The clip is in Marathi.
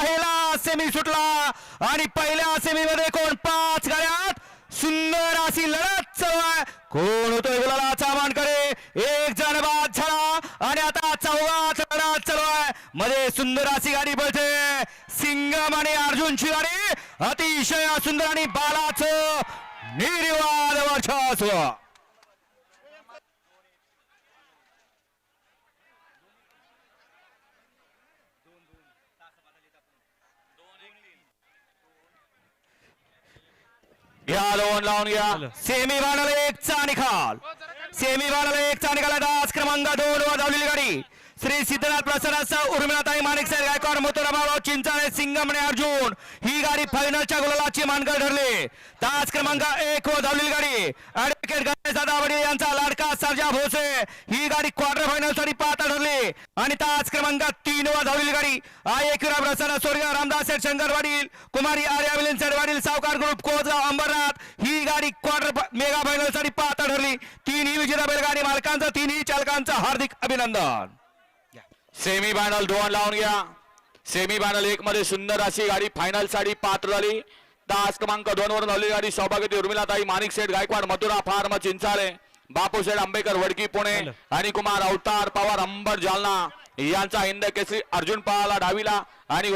पहिला सेमी सुटला आणि पहिल्या सेमी मध्ये कोण पाच गाड्यात? सुंदर अशी लढत चालू आहे. कोण होतोय गुलालाचा करे एक जण बाद झाला आणि आता चौघात लढत चालू आहे. मध्ये सुंदर अशी गाडी पळते. सिंगम आणि अर्जुनची गाडी. अतिशय सुंदर आणि बालाच निर्वाद वर्चस्व घ्या दोन लावून घ्या सेमी बाणाला एक चा निकाल सेमी बाणाला एक चा निकाल दास क्रमांक दोन वर धावलेली गाडी श्री सिद्धनाथ प्रसन्नासह उर्मिलाताई माणिक साहेब गायकवाड मथुराबाव चिंचाळे सिंगम आणि अर्जुन ही गाडी फायनलच्या गुलालाची मानकर ठरली तास क्रमांक एक वर धावलेली गाडी ऍडव्होकेट गणेश दादा वडील यांचा लाडका सर्जा भोसे. ही गाडी क्वार्टर फायनलसाठी पात ठरली. आणि तास क्रमांकात तीन वा धावलेली गाडी. आय एकविरा प्रसन्न स्वर्ग रामदास शंकर वडील कुमारी आर्या विलीन सेठ वडील सावकार ग्रुप कोजगाव अंबरनाथ. ही गाडी क्वार्टर मेगा फायनलसाठी पात्र ठरली. तीनही विजेता बैलगाडी मालकांचं तीनही चालकांचं हार्दिक अभिनंदन. सेमी फायनल दोन लावून घ्या. सेमी फायनल एक मध्ये सुंदर अशी गाडी फायनलसाठी पात्र झाली. तास क्रमांक दोन वर धावली गाडी सौभाग्यवती उर्मिलाताई माणिक सेठ गायकवाड मथुरा फार्म चिंचाळे. बापू शेठ आंबेकर वडकी पुणे आणि कुमार अवतार पवार अंबर जालना यांचा हिंद केसरी अर्जुन पवाला डावीला आणि